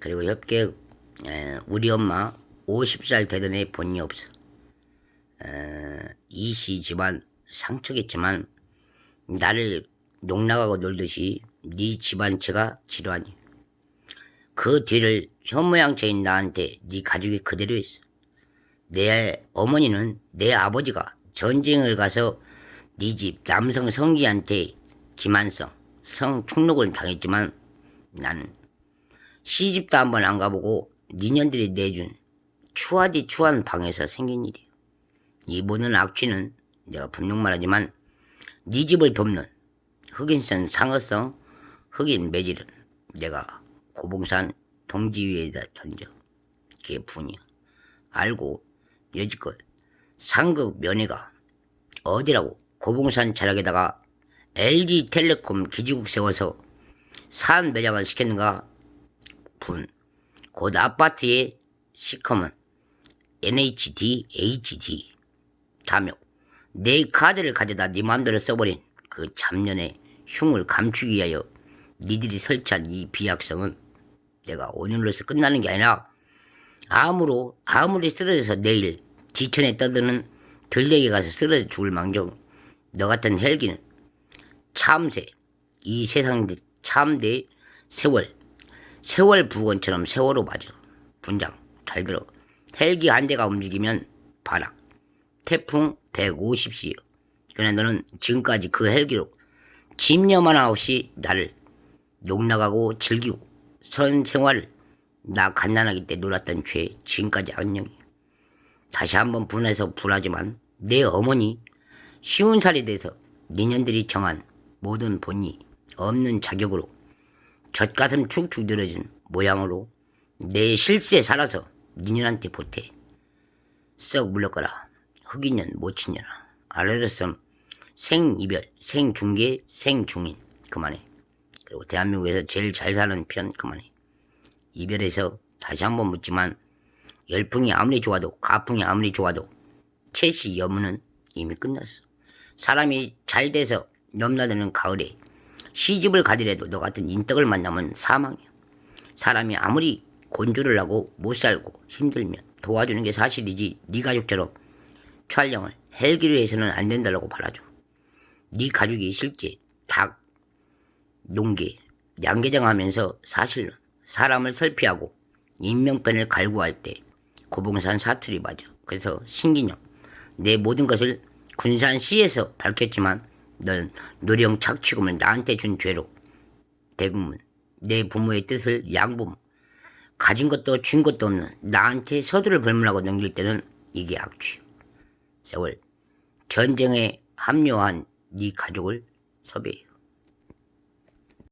그리고 협계 에, 우리 엄마 50살 되던 애 본이 없어. 이씨 집안 상처겠지만 나를 농락하고 놀듯이 네 집안체가 지루하니. 그 뒤를 현모양처인 나한테 네 가족이 그대로 했어. 내 어머니는 내 아버지가 전쟁을 가서 네 집 남성 성기한테 김한성 성축록을 당했지만 나는 시집도 한번 안 가보고 니년들이 내준 추하디 추한 방에서 생긴 일이야. 이보는 악취는 내가 분명 말하지만 네 집을 돕는 흑인선 상어성 흑인 매질은 내가 고봉산 동지 위에다 던져. 그게 분이야. 알고 여지껏 상급 면회가 어디라고 고봉산 자락에다가 LG텔레콤 기지국 세워서 산 매장을 시켰는가 분. 곧 아파트의 시컴은 NHD, HD. 다며 내 카드를 가져다 네 맘대로 써버린 그 잡년의 흉을 감추기 위하여 니들이 설치한 이 비약성은 내가 오늘로서 끝나는 게 아니라 아무로 아무리 쓰러져서 내일 지천에 떠드는 들녘에 가서 쓰러져 죽을 망정 너 같은 헬기는 참새 이 세상 참대 세월 세월 부건처럼 세월호 맞아. 분장 잘 들어. 헬기 한 대가 움직이면 바락 태풍 150시요 그러나 너는 지금까지 그 헬기로 집념 하나 없이 나를 농락하고 즐기고 선 생활을 나 갓난아기 때 놀았던 죄 지금까지 악령이. 다시 한번 분해서 불하지만 내 어머니 쉬운 살이 돼서 니년들이 정한 모든 본이 없는 자격으로 젖가슴 축축 늘어진 모양으로 내 실수에 살아서 니년한테 보태. 썩 물러가라. 흑인년 모친년아 알아들었음. 생이별 생중계 생중인. 그만해. 그리고 대한민국에서 제일 잘 사는 편 그만해. 이별에서 다시 한번 묻지만 열풍이 아무리 좋아도 가풍이 아무리 좋아도 채시 여무는 이미 끝났어. 사람이 잘 돼서 넘나드는 가을에 시집을 가더라도 너 같은 인덕을 만나면 사망이야 사람이 아무리 곤조를 하고 못 살고 힘들면 도와주는 게 사실이지 네 가족처럼 촬영을 헬기로 해서는 안 된다고 바라죠. 네 가족이 실제 닭, 농계, 양계장 하면서 사실은 사람을 설피하고 인명편을 갈구할 때 고봉산 사투리 맞아. 그래서 신기념 내 모든 것을 군산 시에서 밝혔지만 넌 노령 착취금을 나한테 준 죄로 대구문 내 부모의 뜻을 양보모 가진 것도 준 것도 없는 나한테 서두를 불문하고 넘길 때는 이게 악취. 세월 전쟁에 합류한 네 가족을 섭외해요.